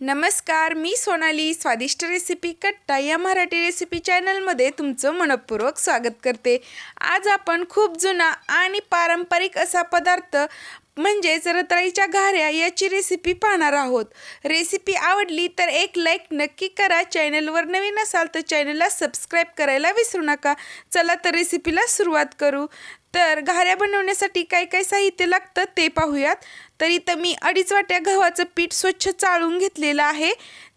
नमस्कार मी सोनाली. स्वादिष्ट रेसिपी कट्टा या मराठी रेसिपी चॅनलमध्ये तुमचं मनपूर्वक स्वागत करते. आज आपण खूप जुना आणि पारंपरिक असा पदार्थ म्हणजेच रताळीच्या घाऱ्या याची रेसिपी पाहणार आहोत. रेसिपी आवडली तर एक लाईक नक्की करा. चॅनलवर नवीन असाल तर चॅनलला सबस्क्राईब करायला विसरू नका. चला तर रेसिपीला सुरुवात करू. तर घाऱ्या बनवण्यासाठी काय काय साहित्य लागतं ते पाहूयात. तर इथं मी अडीच वाट्या गव्हाचं पीठ स्वच्छ चाळून घेतलेलं आहे.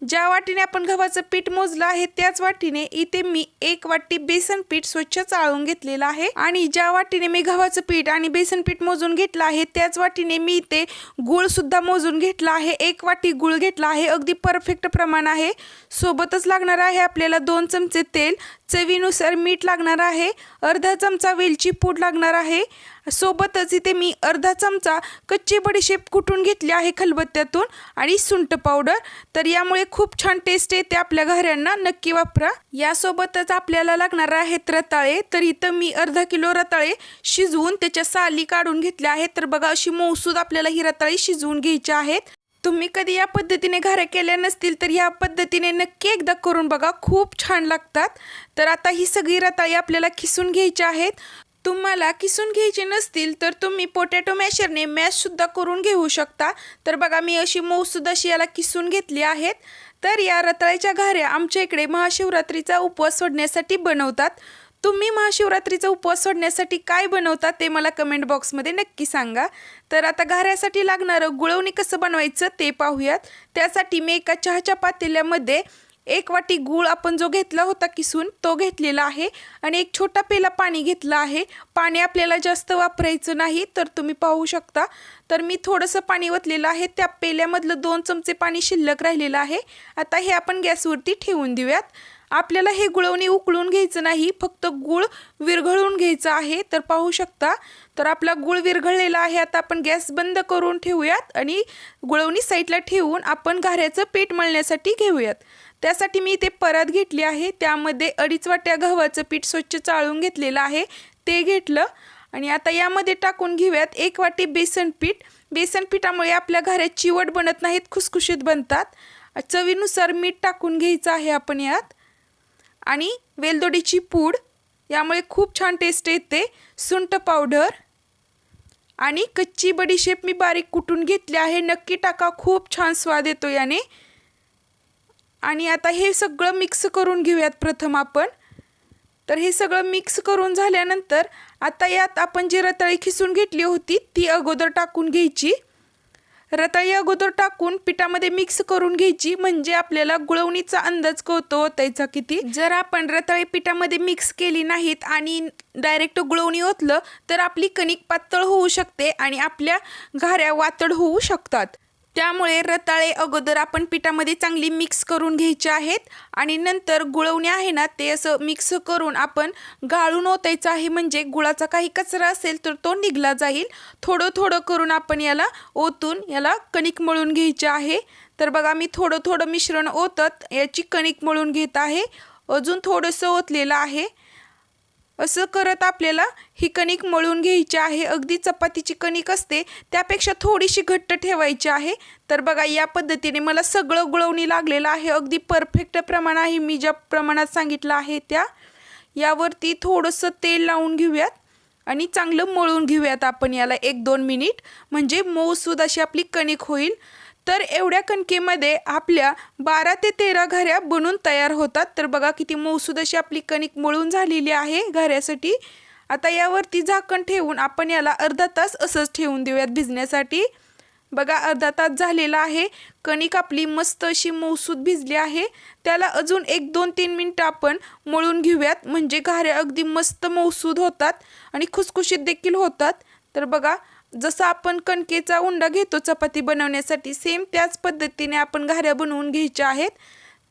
ज्या वाटीने आपण गव्हाचं पीठ मोजलं आहे त्याच वाटीने इथे मी एक वाटी बेसन पीठ स्वच्छ चाळून घेतलेलं आहे. आणि ज्या वाटीने मी गव्हाचं पीठ आणि बेसन पीठ मोजून घेतलं आहे त्याच वाटीने मी इथे गुळ सुद्धा मोजून घेतला आहे. एक वाटी गुळ घेतला आहे अगदी परफेक्ट प्रमाण आहे. सोबतच लागणार आहे आपल्याला दोन चमचे तेल. चवीनुसार मीठ लागणार आहे. अर्धा चमचा वेलची पूड लागणार आहे. सोबतच इथे मी अर्धा चमचा कच्ची बडीशेप कुटून घेतली आहे खलबत्त्यातून आणि सुंट पावडर. तर यामुळे खूप छान टेस्ट येते आपल्या घऱ्यांना नक्की वापरा. यासोबतच आपल्याला लागणार आहेत रताळे. तर इथं मी अर्धा किलो रताळे शिजवून त्याच्या साली काढून घेतल्या आहेत. तर बघा अशी मौसूद आपल्याला ही रताळी शिजवून घ्यायची आहेत. तुम्ही कधी या पद्धतीने घऱ्या केल्या नसतील तर या पद्धतीने नक्की एकदा करून बघा. खूप छान लागतात. तर आता ही सगळी रताळी आपल्याला खिसून घ्यायची आहेत. तुम्हाला किसून घ्यायचे नसतील तर तुम्ही पोटॅटो मॅशरने मॅशसुद्धा करून घेऊ शकता. तर बघा मी अशी मऊसुद्धा अशी याला किसून घेतली आहेत. तर या रताळ्याच्या घाऱ्या आमच्या इकडे महाशिवरात्रीचा उपवास सोडण्यासाठी बनवतात. तुम्ही महाशिवरात्रीचा उपवास सोडण्यासाठी काय बनवता ते मला कमेंट बॉक्समध्ये नक्की सांगा. तर आता घाऱ्यासाठी लागणारं गुळवणी कसं बनवायचं ते पाहूयात. त्यासाठी मी एका चहाच्या पातेल्यामध्ये एक वाटी गूळ आपण जो घेतला होता किसून तो घेतलेला आहे आणि एक छोटा पेला पाणी घेतलं आहे. पाणी आपल्याला जास्त वापरायचं नाही तर तुम्ही पाहू शकता. तर मी थोडंसं पाणी ओतलेलं आहे. त्या पेल्यामधलं दोन चमचे पाणी शिल्लक राहिलेलं आहे. आता हे आपण गॅसवरती ठेवून देऊयात. आपल्याला हे गुळवणी उकळून घ्यायचं नाही फक्त गूळ विरघळून घ्यायचं आहे. तर पाहू शकता तर आपला गूळ विरघळलेला आहे. आता आपण गॅस बंद करून ठेवूयात आणि गुळवणी साईडला ठेवून आपण घाऱ्याचं पीठ मळण्यासाठी घेऊयात. त्यासाठी मी इथे परत घेतली आहे. त्यामध्ये अडीच वाट्या गव्हाचं पीठ स्वच्छ चाळून घेतलेलं आहे. ते घेतलं आणि आता यामध्ये टाकून घेऊयात एक वाटी बेसन पीठ. बेसन पिठामुळे आपल्या घरात चिवट बनत नाहीत खुसखुशीत बनतात. चवीनुसार मीठ टाकून घ्यायचं आहे आपण यात. आणि वेलदोडीची पूड यामुळे खूप छान टेस्ट येते. सुंट पावडर आणि कच्ची बडीशेप मी बारीक कुटून घेतली आहे. नक्की टाका खूप छान स्वाद येतो याने. आणि आता हे सगळं मिक्स करून घेऊयात प्रथम आपण. तर हे सगळं मिक्स करून झाल्यानंतर आता यात आपण जी रताळी खिसून घेतली होती ती अगोदर टाकून घ्यायची. रताळी अगोदर टाकून पिठामध्ये मिक्स करून घ्यायची. म्हणजे आपल्याला गुळवणीचा अंदाज कळतो त्याचा किती. जर आपण रताळी पिठामध्ये मिक्स केली नाहीत आणि डायरेक्ट गुळवणी ओतलं तर आपली कणिक पातळ होऊ शकते आणि आपल्या घाऱ्या वातड होऊ शकतात. त्यामुळे रताळे अगोदर आपण पिठामध्ये चांगली मिक्स करून घ्यायचे आहेत आणि नंतर गुळवणे आहे ना ते असं मिक्स करून आपण गाळून ओतायचं आहे. म्हणजे गुळाचा काही कचरा असेल तर तो निघला जाईल. थोडं थोडं करून आपण याला ओतून याला कणिक मळून घ्यायचे आहे. तर बघा मी थोडं थोडं मिश्रण ओतत याची कणिक मळून घेत आहे. अजून थोडंसं ओतलेलं आहे. असं करत आपल्याला ही कणिक मळून घ्यायची आहे. अगदी चपातीची कणिक असते त्यापेक्षा थोडीशी घट्ट ठेवायची आहे. तर बघा या पद्धतीने मला सगळं गुळवणी लागलेलं आहे. अगदी परफेक्ट प्रमाण आहे. मी ज्या प्रमाणात सांगितलं आहे त्या यावरती थोडंसं तेल लावून घेऊयात आणि चांगलं मळून घेऊयात आपण याला एक दोन मिनिट. म्हणजे मऊसूद अशी आपली कणिक होईल. तर एवढ्या कणकेमध्ये आपल्या बारा ते तेरा घऱ्या बनून तयार होतात. तर बघा किती मऊसूद अशी आपली कणिक मळून झालेली आहे घऱ्यासाठी. आता यावरती झाकण ठेवून आपण याला अर्धा तास असंच ठेवून देऊयात भिजण्यासाठी. बघा अर्धा तास झालेला आहे. कणिक आपली मस्त अशी मऊसूद भिजली आहे. त्याला अजून एक दोन तीन मिनटं आपण मळून घेऊयात. म्हणजे घाऱ्या अगदी मस्त मऊसूद होतात आणि खुसखुशीत देखील होतात. तर बघा जसं आपण कणकेचा उंडा घेतो चपाती बनवण्यासाठी सेम त्याच पद्धतीने आपण घाऱ्या बनवून घ्यायच्या आहेत.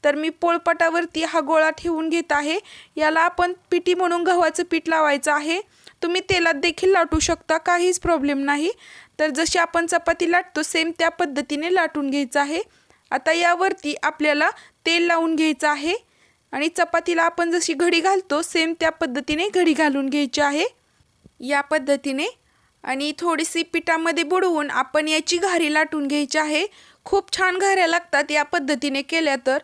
तर मी पोळपाटावरती हा गोळा ठेवून घेत आहे. याला आपण पिठी म्हणून गव्हाचं पीठ लावायचं आहे. तुम्ही तेलात देखील लाटू शकता काहीच प्रॉब्लेम नाही. तर जशी आपण चपाती लाटतो सेम त्या पद्धतीने लाटून घ्यायचं आहे. आता यावरती आपल्याला तेल लावून घ्यायचं आहे. आणि चपातीला आपण जशी घडी घालतो सेम त्या पद्धतीने घडी घालून घ्यायची आहे. या पद्धतीने आणि थोडीशी पिठामध्ये बुडवून आपण याची घारी लाटून घ्यायची आहे. खूप छान घाऱ्या लागतात या पद्धतीने केल्या तर.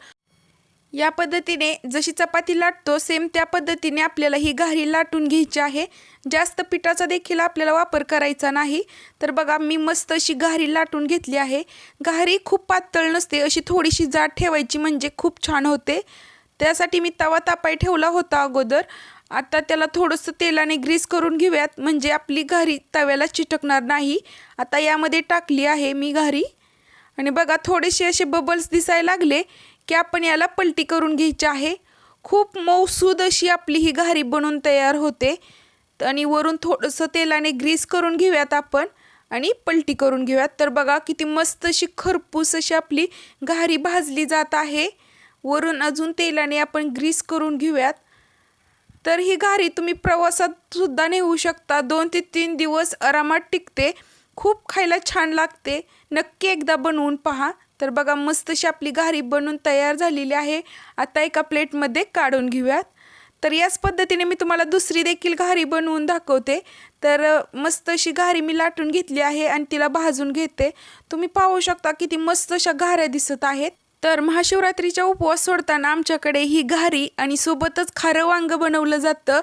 या पद्धतीने जशी चपाती लाटतो सेम त्या पद्धतीने आपल्याला ही घारी लाटून घ्यायची आहे. जास्त पिठाचा देखील आपल्याला वापर करायचा नाही. तर बघा मी मस्त अशी घारी लाटून घेतली आहे. घारी खूप पातळ नसते अशी थोडीशी जाड ठेवायची म्हणजे खूप छान होते. त्यासाठी मी तवा तापाय ठेवला होता अगोदर. आता त्याला थोडंसं तेलाने ग्रीस करून घेऊयात. म्हणजे आपली घारी तव्याला चिटकणार नाही. आता यामध्ये टाकली आहे मी घारी. आणि बघा थोडेसे असे बबल्स दिसायला लागले की आपण याला पलटी करून घ्यायची आहे. खूप मौसूद अशी आपली ही घारी बनून तयार होते. आणि वरून थोडंसं तेलाने ग्रीस करून घेऊयात आपण. आणि पलटी करून घेऊयात. तर बघा किती मस्त अशी खरपूस अशी आपली घारी भाजली जात आहे. वरून अजून तेलाने आपण ग्रीस करून घेऊयात. तर ही घारी तुम्ही प्रवासात सुद्धा नेऊ शकता. दोन ते तीन दिवस आरामात टिकते. खूप खायला छान लागते. नक्की एकदा बनवून पहा. तर बघा मस्तशी आपली घारी बनवून तयार झालेली आहे. आता एका प्लेटमध्ये काढून घेऊयात. तर याच पद्धतीने मी तुम्हाला दुसरी देखील घारी बनवून दाखवते. तर मस्त अशी घारी मी लाटून घेतली आहे आणि तिला भाजून घेते. तुम्ही पाहू शकता किती मस्त अशा घाऱ्या दिसत आहेत. तर महाशिवरात्रीचा उपवास सोडताना आमच्याकडे ही घारी आणि सोबतच खारं वांग बनवलं जातं.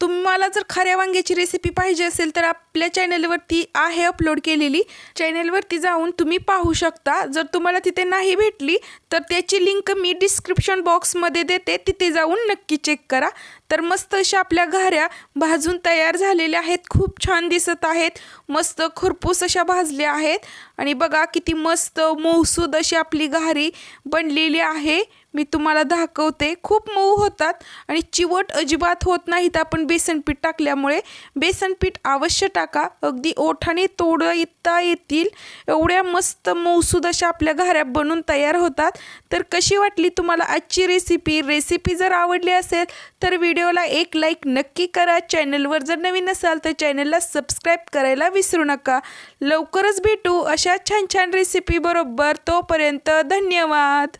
तुम्हाला जर खऱ्या वांग्याची रेसिपी पाहिजे असेल तर आपल्या चॅनलवरती आहे अपलोड केलेली. चॅनलवरती जाऊन तुम्ही पाहू शकता. जर तुम्हाला तिथे नाही भेटली तर त्याची लिंक मी डिस्क्रिप्शन बॉक्समध्ये देते. तिथे जाऊन नक्की चेक करा. तर मस्त अशा आपल्या घाऱ्या भाजून तयार झालेल्या आहेत. खूप छान दिसत आहेत. मस्त खुरपूस अशा भाजल्या आहेत. आणि बघा किती मस्त मौसूद अशी आपली घारी बनलेली आहे. मी तुम्हाला दाखवते. खूप मऊ होतात आणि चिवट अजिबात होत नाहीत. आपण बेसन पीठ टाकल्यामुळे बेसन पीठ अवश्य टाका. अगदी ओठाने तोडता येतील. एवढ्या मस्त मऊसूद अशा आपल्या घाऱ्या बनून तयार होतात. तर कशी वाटली तुम्हाला आजची रेसिपी रेसिपी जर आवडली असेल तर व्हिडिओला एक लाईक नक्की करा. चॅनलवर जर नवीन असाल तर चॅनलला सबस्क्राईब करायला विसरू नका. लवकरच भेटू अशा छान छान रेसिपी बरोबर. तोपर्यंत धन्यवाद.